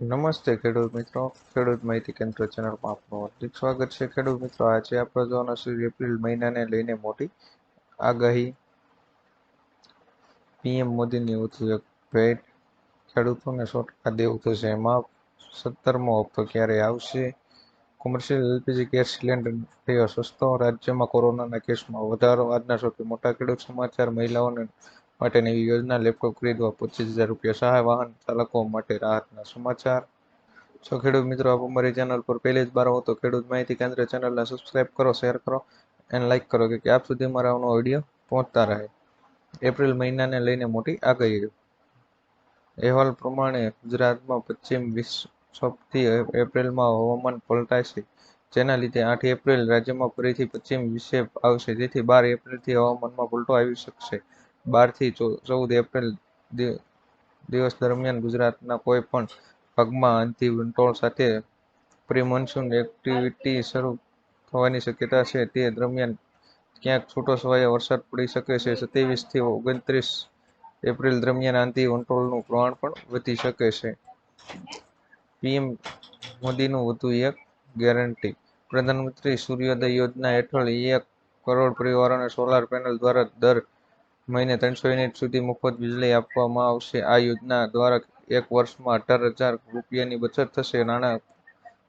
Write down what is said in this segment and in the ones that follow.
નમસ્તે ખેડૂત મિત્રો. ખેડૂત માહિતી કેન્દ્ર ચેનલમાં આપનું હાર્દિક સ્વાગત છે. ખેડૂત મિત્રો, આજે આપણે જોવાના છે એપ્રિલ મહિનાને લઈને મોટી આગાહી પીએમ મોદીની ઉદ્યોગ ભેટ ખેડૂતોને સો દેવું થશે. એમાં સત્તરમો હપ્તો ક્યારે આવશે? કોમર્શિયલ એલપીજી ગેસ સિલિન્ડર થયો સસ્તો. રાજ્યમાં કોરોનાના કેસમાં વધારો. આજના સૌથી મોટા ખેડૂત સમાચાર, મહિલાઓને માટે નવી યોજના લેપટોપ ખરીદવા પચીસ હજાર રૂપિયા સહાય વાહન ચાલકો માટે રાહતના સમાચાર. જો ખેડૂત મિત્રો, આપ અમારી ચેનલ પર પહેલી જ બાર હો તો ખેડૂત માહિતી કેન્દ્ર ચેનલને સબસ્ક્રાઇબ કરો શેર કરો અને લાઇક કરો કે આપ સુધી મારા આવનો વીડિયો પહોંચતા રહે. એપ્રિલ મહિનાને લઈને મોટી આગાહી. અહેવાલ પ્રમાણે ગુજરાતમાં પશ્ચિમ વિક્ષોભથી એપ્રિલમાં હવામાન પલટાય છે જેના લીધે આઠ એપ્રિલ રાજ્યમાં ફરીથી પશ્ચિમ વિક્ષેપ આવશે. જેથી બાર એપ્રિલથી હવામાનમાં પલટો આવી શકશે. બારથી ચૌદ એપ્રિલ દિવસ દરમિયાન ગુજરાતના કોઈ પણ ભાગમાં આંધી વંટોળ સાથે પ્રી મોન્સૂન એક્ટિવિટી શરૂ થવાની શક્યતા છે. તે દરમિયાન ક્યાંક છૂટોછવાયો વરસાદ પડી શકે છે. સત્યાવીસથી ઓગણત્રીસ એપ્રિલ દરમિયાન આંધી વંટોળનું પ્રમાણ પણ વધી શકે છે. પીએમ મોદીનું વધુ એક ગેરંટી, પ્રધાનમંત્રી સૂર્યોદય યોજના હેઠળ એક કરોડ પરિવારોને સોલાર પેનલ દ્વારા દર મહિને ત્રણસો યુનિટ સુધી મફત વીજળી આપવામાં આવશે. આ યોજના દ્વારા એક વર્ષમાં અઢાર હજાર રૂપિયાની બચત થશે. નાણાં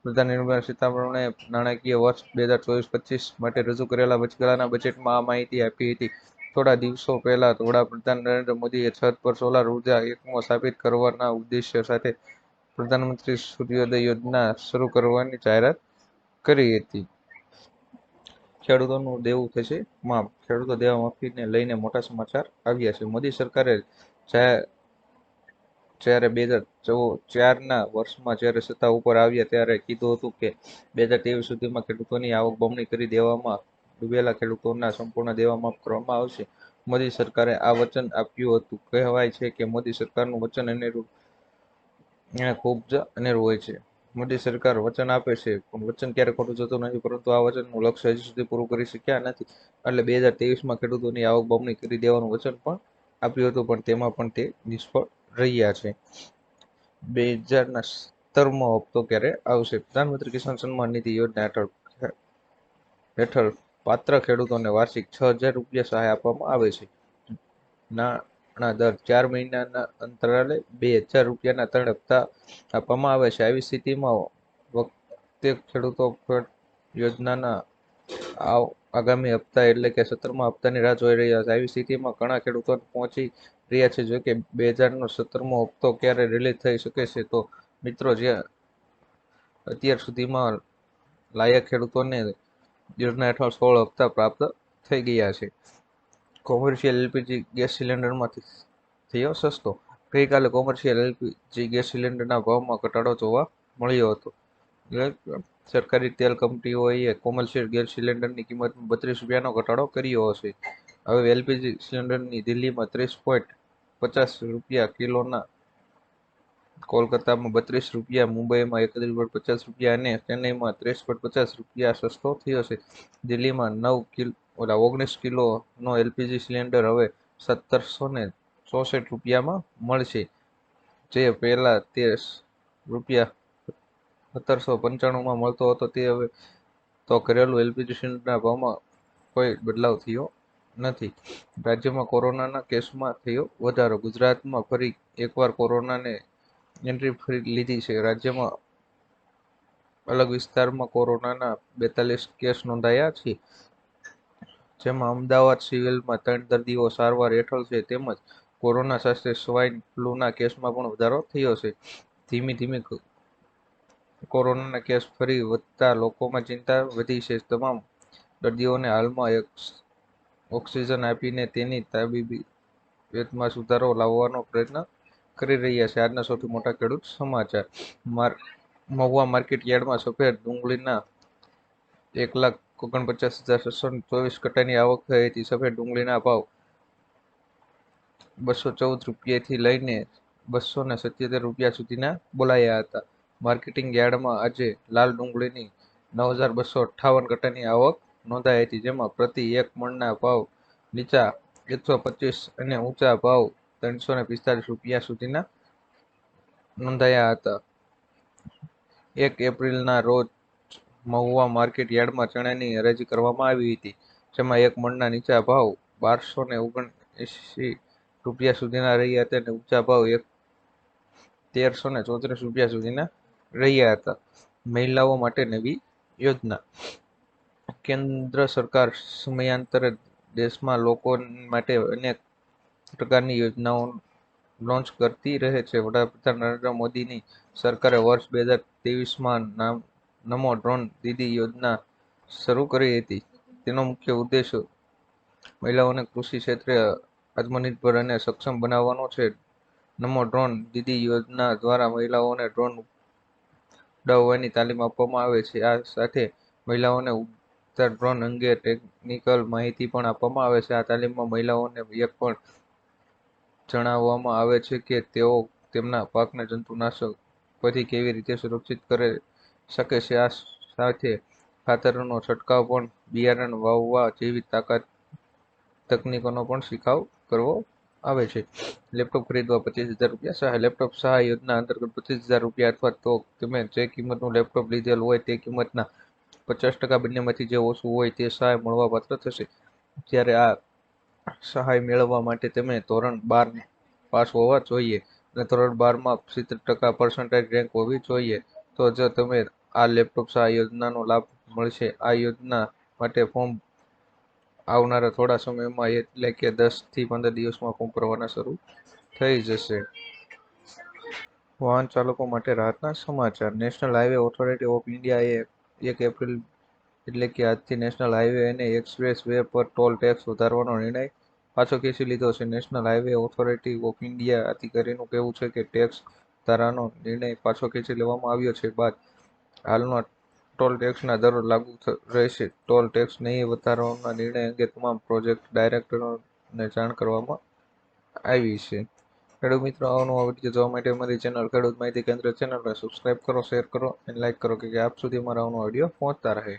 પ્રધાન નિર્મલા સીતારમણે નાણાકીય વર્ષ બે હજાર ચોવીસ પચીસ માટે રજૂ કરેલા વચગાળાના બજેટમાં આ માહિતી આપી હતી. થોડા દિવસો પહેલા વડાપ્રધાન નરેન્દ્ર મોદીએ છત પર સોલાર ઊર્જા એકમો સ્થાપિત કરવાના ઉદ્દેશ્ય સાથે પ્રધાનમંત્રી સૂર્યોદય યોજના શરૂ કરવાની જાહેરાત કરી હતી. ખેડૂતોનું દેવું થશે. માફ ખેડૂતો દેવા માફીને લઈને મોટા સમાચાર આવ્યા છે. મોદી સરકારે જ્યારે બે હજાર ચારના વર્ષમાં જ્યારે સત્તા ઉપર આવ્યા ત્યારે કીધું હતું કે બે હજાર ત્રેવીસ સુધીમાં ખેડૂતોની આવક બમણી કરી દેવામાં ડૂબેલા ખેડૂતોના સંપૂર્ણ દેવા માફ કરવામાં આવશે. મોદી સરકારે આ વચન આપ્યું હતું. કહેવાય છે કે મોદી સરકારનું વચન અનેરું ખૂબ જ અનેરું હોય છે. મોદી સરકાર વચન આપે છે, પણ વચન ક્યારે ખોટું જતું નથી, પરંતુ આ વચનનું લક્ષ્ય હજી સુધી પૂરું કરી શક્યા નથી. એટલે બે હજાર તેવીસમાં ખેડૂતોની આવક બમણી કરી દેવાનું વચન પણ આપ્યું હતું, પણ તેમાં પણ તે નિષ્ફળ રહ્યા છે. બે હજારના સત્તરમો હપ્તો ક્યારે આવશે? પ્રધાનમંત્રી કિસાન સન્માન નિધિ યોજના હેઠળ હેઠળ પાત્ર ખેડૂતોને વાર્ષિક છ હજાર રૂપિયા સહાય આપવામાં આવે છે. નાણાં દર ચાર મહિનાના અંતરાલે બે હજાર રૂપિયાના ત્રણ હપ્તા આપવામાં આવે છે. આવી સ્થિતિમાં વખતે ખેડૂતો યોજનાના આગામી હપ્તા એટલે કે સત્તરમા હપ્તાની રાહ જોઈ રહ્યા છે. આવી સ્થિતિમાં ઘણા ખેડૂતો પહોંચી રહ્યા છે. જોકે બે હજારનો સત્તરમો હપ્તો ક્યારે રિલીઝ થઈ શકે છે તો મિત્રો જે અત્યાર સુધીમાં લાયક ખેડૂતોને યોજના હેઠળ સોળ હપ્તા પ્રાપ્ત થઈ ગયા છે. કોમર્શિયલ એલપીજી ગેસ સિલિન્ડરમાંથી થયો સસ્તો. ગઈકાલે કોમર્શિયલ એલપીજી ગેસ સિલિન્ડરના ભાવમાં ઘટાડો જોવા મળ્યો હતો. સરકારી તેલ કંપનીઓએ કોમર્શિયલ ગેસ સિલિન્ડરની કિંમતમાં બત્રીસ રૂપિયાનો ઘટાડો કર્યો હશે. હવે એલપીજી સિલિન્ડરની દિલ્હીમાં ત્રીસ પોઈન્ટ પચાસ રૂપિયા કિલોના કોલકાતામાં બત્રીસ રૂપિયા, મુંબઈમાં એકત્રીસ પોઈન્ટ પચાસ રૂપિયા અને ચેન્નઈમાં ત્રીસ પોઈન્ટ પચાસ રૂપિયા સસ્તો થયો છે. દિલ્હીમાં નવ કિલો ઓલા ઓગણીસ કિલોનો એલપીજી સિલિન્ડર હવે સત્તરસો ને ચોસઠ રૂપિયામાં મળશે. જે પહેલાં તે રૂપિયા સત્તરસો પંચાણુંમાં મળતો હતો તે હવે તો ઘરેલું એલપીજી સિલિન્ડરના ભાવમાં કોઈ બદલાવ થયો નથી. રાજ્યમાં કોરોનાના કેસમાં થયો વધારો. ગુજરાતમાં ફરી એકવાર કોરોનાને એન્ટ્રી ફરી લીધી છે. રાજ્યમાં અલગ વિસ્તારમાં કોરોનાના બેતાલીસ કેસ નોંધાયા છે. જેમાં અમદાવાદ સિવિલમાં ત્રણ દર્દીઓ સારવાર હેઠળ છે, તેમજ કોરોના સાથે સ્વાઇન ફ્લૂના કેસમાં પણ વધારો થયો છે. ધીમી ધીમે કોરોનાના કેસ ફરી વધતા લોકોમાં ચિંતા વધી છે. તમામ દર્દીઓને હાલમાં એક ઓક્સિજન આપીને તેની તાબીબી વેતમાં સુધારો લાવવાનો પ્રયત્ન કરી રહ્યા છે. આજના સૌથી મોટા ખેડૂત સમાચાર. મહુવા માર્કેટ યાર્ડમાં સફેદ ડુંગળીના એક લાખ ઓગણપચાસ હજાર છસો ચોવીસ કટ્ટાની આવક થઈ હતી. સફેદ ડુંગળીના ભાવ બસો ચૌદ રૂપિયાથી લઈને બસો ને સત્યોતેર રૂપિયા સુધીના બોલાયા હતા. માર્કેટિંગ યાર્ડમાં આજે લાલ ડુંગળીની નવ હજાર બસો અઠ્ઠાવન કટ્ટાની આવક નોંધાઈ હતી, જેમાં પ્રતિ એક મણના ભાવ નીચા એકસો પચીસ અને ઊંચા ભાવ ત્રણસો ને પિસ્તાલીસ રૂપિયા સુધીના નોંધાયા હતા. એક એપ્રિલના રોજ મહુવા માર્કેટ યાર્ડમાં ચણાની હરાજી કરવામાં આવી હતી, જેમાં એક મણના નીચા ભાવ બારસો ને ઓગણએંસી રૂપિયા સુધીના રહ્યા હતા અને ઊંચા ભાવ એક તેરસો ને ચોત્રીસ રૂપિયા સુધીના રહ્યા હતા. મહિલાઓ માટે નવી યોજના. કેન્દ્ર સરકાર સમયાંતરે દેશમાં લોકો માટે અનેક પ્રકારની યોજનાઓ લોન્ચ કરતી રહે છે. વડાપ્રધાન નરેન્દ્ર મોદીની સરકારે વર્ષ બે હજાર ત્રેવીસમાં નામ નમો ડ્રોન દીદી યોજના શરૂ કરી હતી. તેનો મુખ્ય ઉદ્દેશ મહિલાઓને કૃષિ ક્ષેત્રે આત્મનિર્ભર અને સક્ષમ બનાવવાનો છે. નમો ડ્રોન દીદી યોજના દ્વારા મહિલાઓને ડ્રોન ઉડાવવાની તાલીમ આપવામાં આવે છે. આ સાથે મહિલાઓને ઉડતા ડ્રોન અંગે ટેકનિકલ માહિતી પણ આપવામાં આવે છે. આ તાલીમમાં મહિલાઓને એક પણ જણાવવામાં આવે છે કે તેઓ તેમના પાકને જંતુનાશક પછી કેવી રીતે સુરક્ષિત કરી શકે છે. આ સાથે ખાતરનો છંટકાવ પણ બિયારણ વાવવા જેવી તાકાત તકનીકોનો પણ શિખાવ કરવો આવે છે. લેપટોપ ખરીદવા પચીસ હજાર રૂપિયા સહાય. લેપટોપ સહાય યોજના અંતર્ગત પચીસ હજાર રૂપિયા અથવા તો તમે જે કિંમતનું લેપટોપ લીધેલ હોય તે કિંમતના પચાસ ટકા બંનેમાંથી જે ઓછું હોય તે સહાય મળવાપાત્ર થશે. જ્યારે આ સહાય મેળવવા માટે તમે ધોરણ બાર પાસ હોવા જોઈએ અને ધોરણ બારમાં સિત્તેર ટકા પર્સન્ટેજ રેન્ક હોવી જોઈએ તો જ તમે આ લેપટોપ આ યોજનાનો લાભ મળશે. આ યોજના માટે ફોર્મ આવનારા થોડા સમયમાં એટલે કે દસથી પંદર દિવસમાં ફોર્મ ભરવાના શરૂ થઈ જશે. વાહન ચાલકો માટે રાહતના સમાચાર. નેશનલ હાઈવે ઓથોરિટી ઓફ ઇન્ડિયાએ એક એપ્રિલ એટલે કે આજથી નેશનલ હાઈવે અને એક્સપ્રેસ વે પર ટોલ ટેક્સ વધારવાનો નિર્ણય પાછો ખેંચી લીધો છે. National highway authority of India અધિકારીનું કહેવું છે કે ટેક્સ વધારાનો નિર્ણય પાછો ખેંચી લેવામાં આવ્યો છે. બાદ હાલનો ટોલ ટેક્સના દરો લાગુ રહેશે. ટોલ ટેક્સ નહીં વધારવાના નિર્ણય અંગે તમામ પ્રોજેક્ટ ડાયરેક્ટરોને જાણ કરવામાં આવી છે. ખેડૂત મિત્રો અવનવા વીડિયો જોવા માટે અમારી ચેનલ ખેડૂત માહિતી કેન્દ્ર ચેનલને સબસ્ક્રાઇબ કરો શેર કરો અને લાઇક કરો કે આપ સુધી અમારા આવનો વીડિયો પહોંચતા રહે.